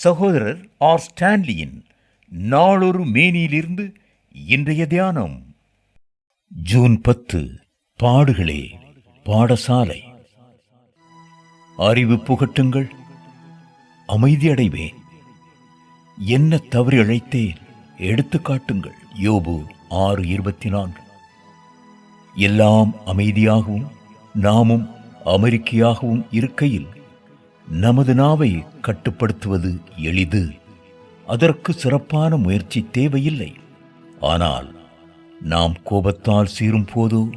சகோதரர் ஆர் ஸ்டான்லியின் நாளொரு மேனியிலிருந்து இன்றைய தியானம். ஜூன் பத்து பாடுகளே பாடசாலை. அறிவு புகட்டுங்கள் அமைதியடைவேன் என்ன தவறு இழைத்தேன் எடுத்து காட்டுங்கள். யோபு ஆறு இருபத்தி நான்கு எல்லாம் அமைதியாகவும் நாமும் அமெரிக்கையாகவும் இருக்கையில் நமது நாவை கட்டுப்படுத்துவது எளிது. அதற்கு சிறப்பான முயற்சி தேவையில்லை. ஆனால் நாம் கோபத்தால் சீரும் போதோ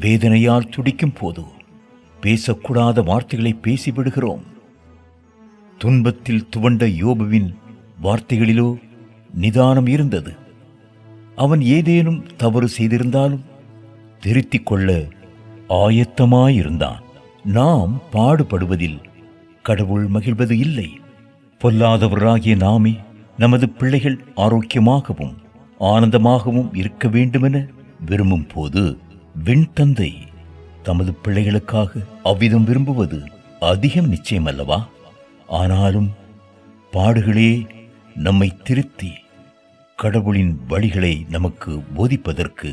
வேதனையால் துடிக்கும் போதோ பேசக்கூடாத வார்த்தைகளை பேசிவிடுகிறோம். துன்பத்தில் துவண்ட யோபுவின் வார்த்தைகளிலோ நிதானம் இருந்தது. அவன் ஏதேனும் தவறு செய்திருந்தாலும் திருத்திக் கொள்ள ஆயத்தமாயிருந்தான். நாம் பாடுபடுவதில் கடவுள் மகிழ்வது இல்லை. பொல்லாதவராகிய நாமே நமது பிள்ளைகள் ஆரோக்கியமாகவும் ஆனந்தமாகவும் இருக்க வேண்டுமென விரும்பும் போது விண்தந்தை தமது பிள்ளைகளுக்காக அவ்விதம் விரும்புவது அதிகம் நிச்சயம் அல்லவா ஆனாலும் பாடுகளே நம்மை திருத்தி கடவுளின் வழிகளை நமக்கு போதிப்பதற்கு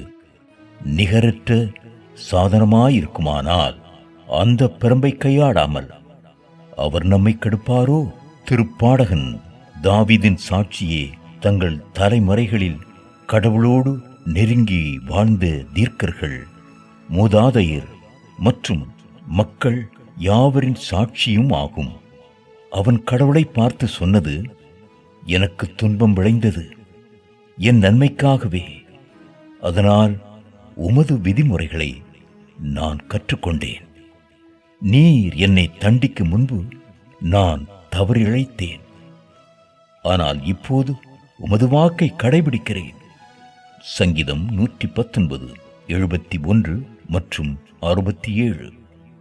நிகரற்ற சாதனமாயிருக்குமானால் அந்த பெரம்பை கையாடாமல் அவர் நம்மை கெடுப்பாரோ? திருப்பாடகன் தாவீதின் சாட்சியே தங்கள் தலைமறைகளில் கடவுளோடு நெருங்கி வாழ்ந்த தீர்க்கர்கள் மூதாதையர் மற்றும் மக்கள் யாவரின் சாட்சியும் ஆகும். அவன் கடவுளை பார்த்து சொன்னது எனக்கு துன்பம் விளைந்தது. என் நன்மைக்காகவே. அதனால் உமது விதிமுறைகளை நான் கற்றுக்கொண்டேன். நீர் என்னை தண்டிக்கும் முன்பு நான் தவறிழைத்தேன் ஆனால் இப்போது உமது வாக்கை கடைபிடிக்கிறேன். சங்கீதம் நூற்றி பத்தொன்பது எழுபத்தி ஒன்று மற்றும் அறுபத்தி ஏழு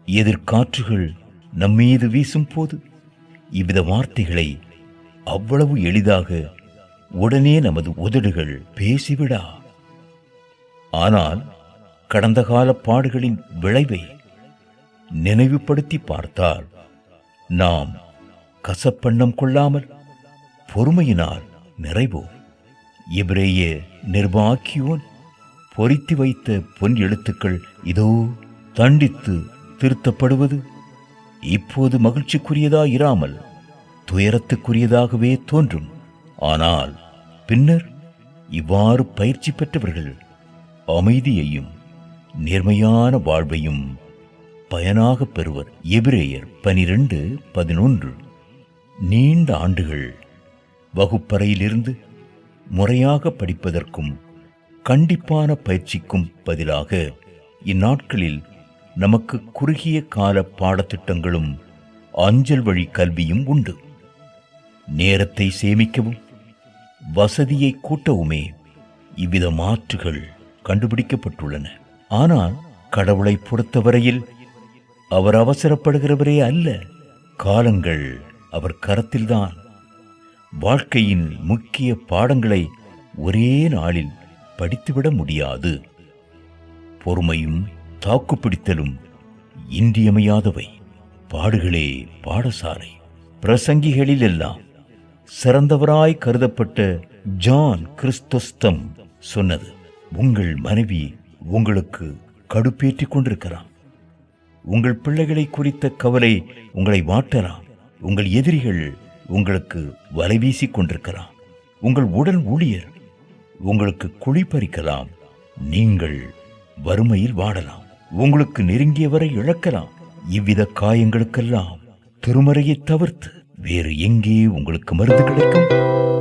எதிர்காற்றுகள் நம்மீது வீசும் போது இவ்வித வார்த்தைகளை அவ்வளவு எளிதாக உடனே நமது உதடுகள் பேசிவிடா. ஆனால் கடந்த கால பாடுகளின் விளைவை நினைவுபடுத்தி பார்த்தால் நாம் கசப்பண்ணம் கொள்ளாமல் பொறுமையினால் நிறைவோம். இவரையே நிர்வாக்கியோன் பொறித்து வைத்த பொன் எழுத்துக்கள் இதோ தண்டித்து திருத்தப்படுவது. இப்போது மகிழ்ச்சிக்குரியதா இராமல் துயரத்துக்குரியதாகவே தோன்றும். ஆனால் பின்னர் இவ்வாறு பயிற்சி பெற்றவர்கள் அமைதியையும் நேர்மையான வாழ்வையும் பயனாக பெறுவர். எபிரேயர் பனிரெண்டு பதினொன்று. நீண்ட ஆண்டுகள். வகுப்பறையிலிருந்து முறையாக படிப்பதற்கும் கண்டிப்பான பயிற்சிக்கும் பதிலாக இந்நாட்களில் நமக்கு குறுகிய கால பாடத்திட்டங்களும் அஞ்சல் வழி கல்வியும் உண்டு. நேரத்தை சேமிக்கவும் வசதியை கூட்டவுமே இவ்வித மாற்றுகள் கண்டுபிடிக்கப்பட்டுள்ளன. ஆனால் கடவுளை பொறுத்தவரையில் அவர் அவசரப்படுகிறவரே அல்ல. காலங்கள் அவர் கரத்தில்தான். வாழ்க்கையின் முக்கிய பாடங்களை ஒரே நாளில் படித்துவிட முடியாது. பொறுமையும் தாக்குப்பிடித்தலும் இன்றியமையாதவை. பாடுகளே பாடசாலை. பிரசங்கிகளிலெல்லாம் சிறந்தவராய் கருதப்பட்ட ஜான் கிறிஸ்தொஸ்தம் சொன்னது. உங்கள் மனைவி உங்களுக்கு கடுப்பேற்றிக் கொண்டிருக்கிறான். உங்கள் பிள்ளைகளை குறித்த கவலை உங்களை வாட்டலாம். உங்கள் எதிரிகள் உங்களுக்கு வலைவீசிக் கொண்டிருக்கலாம். உங்கள் உடல் ஊழியர் உங்களுக்கு குழி பறிக்கலாம். நீங்கள் வறுமையில் வாடலாம். உங்களுக்கு நெருங்கியவரை இழக்கலாம். இவ்வித காயங்களுக்கெல்லாம் திருமறையை தவிர்த்து வேறு எங்கே உங்களுக்கு மருந்து கிடைக்கும்?